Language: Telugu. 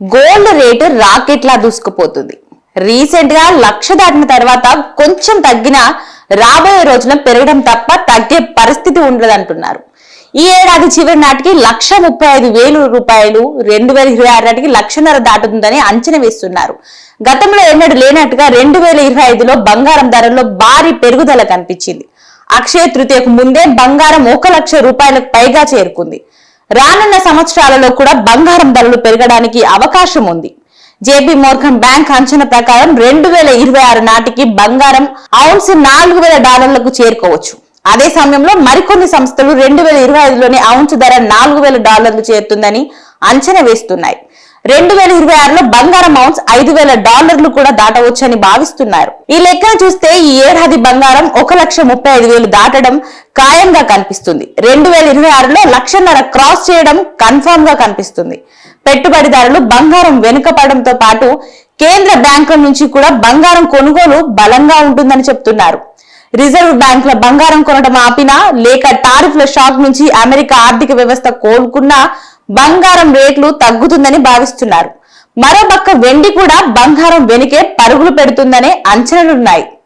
గోల్డ్ రేటు రాకెట్లా దూసుకుపోతుంది. రీసెంట్గా లక్ష దాటిన తర్వాత కొంచెం తగ్గిన రాబోయే రోజున పెరగడం తప్ప తగ్గే పరిస్థితి ఉండదంటున్నారు. ఈ ఏడాది చివరి నాటికి లక్ష ముప్పై ఐదు వేలు రూపాయలు రెండు వేల ఇరవై ఆరు నాటికి లక్షన్నర దాటుతుందని అంచనా వేస్తున్నారు. గతంలో ఎన్నడూ లేనట్టుగా రెండు వేల ఇరవై ఐదులో బంగారం ధరల్లో భారీ పెరుగుదల కనిపించింది. అక్షయ తృతీయకు ముందే బంగారం ఒక లక్ష రూపాయలకు పైగా చేరుకుంది. రానున్న సంవత్సరాలలో కూడా బంగారం ధరలు పెరగడానికి అవకాశం ఉంది. జేపీ మోర్గన్ బ్యాంక్ అంచనా ప్రకారం రెండు వేల ఇరవై ఆరు నాటికి బంగారం అవున్స్ నాలుగు వేల డాలర్లకు చేరుకోవచ్చు. అదే సమయంలో మరికొన్ని సంస్థలు రెండు వేల ఇరవై ఐదులోనే ఔన్స్ ధర నాలుగు వేల డాలర్లు చేరుతుందని అంచనా వేస్తున్నాయి. రెండు వేల ఇరవై ఆరులో బంగారం ఔన్స్ ఐదు వేల డాలర్లు కూడా దాటవచ్చని భావిస్తున్నారు. ఈ లెక్కన చూస్తే ఈ ఏడాది బంగారం ఒక లక్ష ముప్పై ఐదు వేలు దాటడం ఖాయంగా కనిపిస్తుంది. రెండు వేల ఇరవై ఆరులో లక్షన్నర క్రాస్ చేయడం కన్ఫామ్గా కనిపిస్తుంది. పెట్టుబడిదారులు బంగారం వెనుకపడడంతో పాటు కేంద్ర బ్యాంకుల నుంచి కూడా బంగారం కొనుగోలు బలంగా ఉంటుందని చెప్తున్నారు. రిజర్వ్ బ్యాంకుల బంగారం కొనడం ఆపినా లేక టారిఫ్ల షాక్ నుంచి అమెరికా ఆర్థిక వ్యవస్థ కోలుకున్నా బంగారం రేట్లు తగ్గుతుందని భావిస్తున్నారు. మరోపక్క వెండి కూడా బంగారం వెనుకే పరుగులు పెడుతుందనే అంచనాలున్నాయి.